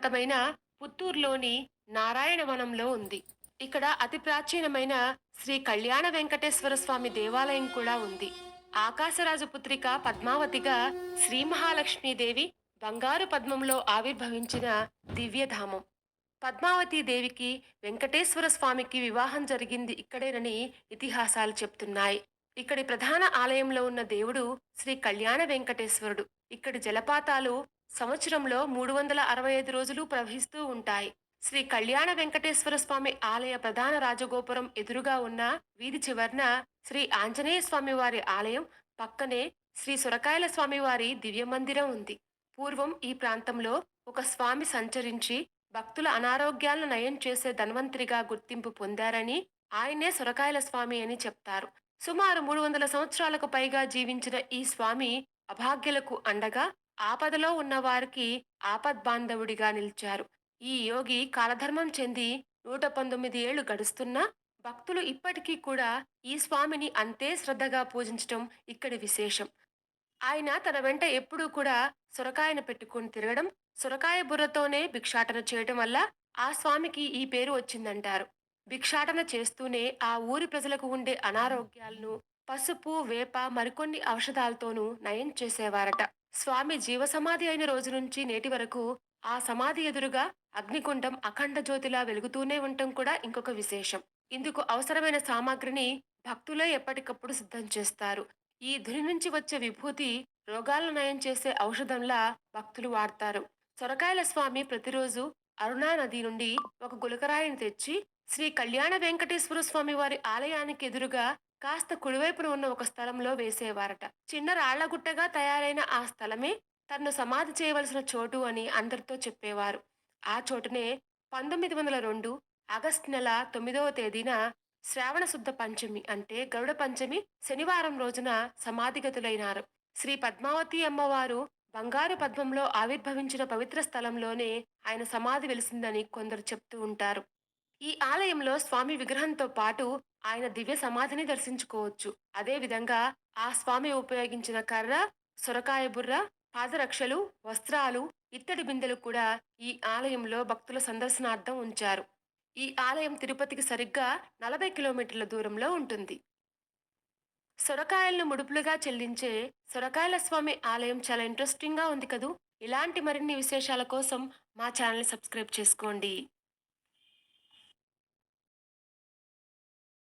ప్రాంతమైన పుత్తూరులోని నారాయణవనంలో ఉంది. ఇక్కడ అతి ప్రాచీనమైన శ్రీ కళ్యాణ వెంకటేశ్వర స్వామి దేవాలయం కూడా ఉంది. ఆకాశరాజు పుత్రిక పద్మావతిగా శ్రీ మహాలక్ష్మీదేవి బంగారు పద్మంలో ఆవిర్భవించిన దివ్యధామం. పద్మావతి దేవికి వెంకటేశ్వర స్వామికి వివాహం జరిగింది ఇక్కడేనని ఇతిహాసాలు చెప్తున్నాయి. ఇక్కడి ప్రధాన ఆలయంలో ఉన్న దేవుడు శ్రీ కళ్యాణ వెంకటేశ్వరుడు. ఇక్కడి జలపాతాలు సంవత్సరంలో మూడు వందల అరవై ఐదు రోజులు ప్రవహిస్తూ ఉంటాయి. శ్రీ కళ్యాణ వెంకటేశ్వర స్వామి ఆలయ ప్రధాన రాజగోపురం ఎదురుగా ఉన్న వీధి చివరన శ్రీ ఆంజనేయ స్వామి వారి ఆలయం పక్కనే శ్రీ సొరకాయల స్వామివారి దివ్య మందిరం ఉంది. పూర్వం ఈ ప్రాంతంలో ఒక స్వామి సంచరించి భక్తుల అనారోగ్యాలను నయం చేసే ధన్వంతరిగా గుర్తింపు పొందారని ఆయనే సొరకాయల స్వామి అని చెప్తారు. సుమారు మూడు వందల సంవత్సరాలకు పైగా జీవించిన ఈ స్వామి అభాగ్యులకు అండగా ఆపదలో ఉన్నవారికి ఆపద్బాంధవుడిగా నిలిచారు. ఈ యోగి కాలధర్మం చెంది నూట పంతొమ్మిది ఏళ్ళు గడుస్తున్నా భక్తులు ఇప్పటికీ కూడా ఈ స్వామిని అంతే శ్రద్ధగా పూజించటం ఇక్కడి విశేషం. ఆయన తన వెంట ఎప్పుడూ కూడా సొరకాయను పెట్టుకుని తిరగడం సొరకాయ బుర్రతోనే భిక్షాటన చేయటం వల్ల ఆ స్వామికి ఈ పేరు వచ్చిందంటారు. భిక్షాటన చేస్తూనే ఆ ఊరి ప్రజలకు ఉండే అనారోగ్యాలను పసుపు వేప మరికొన్ని ఔషధాలతోనూ నయం చేసేవారట. స్వామి జీవ సమాధి అయిన రోజు నుంచి నేటి వరకు ఆ సమాధి ఎదురుగా అగ్నికుండం అఖండ జ్యోతిలా వెలుగుతూనే ఉండటం కూడా ఇంకొక విశేషం. ఇందుకు అవసరమైన సామాగ్రిని భక్తులే ఎప్పటికప్పుడు సిద్ధం చేస్తారు. ఈ ధుని నుంచి వచ్చే విభూతి రోగాలను నయం చేసే ఔషధంలా భక్తులు వాడతారు. సొరకాయల స్వామి ప్రతిరోజు అరుణా నది నుండి ఒక గులకరాయిని తెచ్చి శ్రీ కళ్యాణ వెంకటేశ్వర స్వామి వారి ఆలయానికి ఎదురుగా కాస్త కుడివైపున ఉన్న ఒక స్థలంలో వేసేవారట. చిన్న రాళ్ళగుట్టగా తయారైన ఆ స్థలమే తనను సమాధి చేయవలసిన చోటు అని అందరితో చెప్పేవారు. ఆ చోటునే పంతొమ్మిది వందల రెండు ఆగస్టు నెల తొమ్మిదవ తేదీన శ్రావణ శుద్ధ పంచమి అంటే గరుడ పంచమి శనివారం రోజున సమాధిగతులైనారు. శ్రీ పద్మావతి అమ్మవారు బంగారు పద్మంలో ఆవిర్భవించిన పవిత్ర స్థలంలోనే ఆయన సమాధి వెలిసిందని కొందరు చెప్తూ ఉంటారు. ఈ ఆలయంలో స్వామి విగ్రహంతో పాటు ఆయన దివ్య సమాధిని దర్శించుకోవచ్చు. అదేవిధంగా ఆ స్వామి ఉపయోగించిన కర్ర సొరకాయ బుర్ర పాదరక్షలు వస్త్రాలు ఇత్తడి బిందెలు కూడా ఈ ఆలయంలో భక్తుల సందర్శనార్థం ఉంచారు. ఈ ఆలయం తిరుపతికి సరిగ్గా నలభై కిలోమీటర్ల దూరంలో ఉంటుంది. సొరకాయలను ముడుపులుగా చెల్లించే సొరకాయల స్వామి ఆలయం చాలా ఇంట్రెస్టింగ్గా ఉంది కదూ. ఇలాంటి మరిన్ని విశేషాల కోసం మా ఛానల్ సబ్స్క్రైబ్ చేసుకోండి.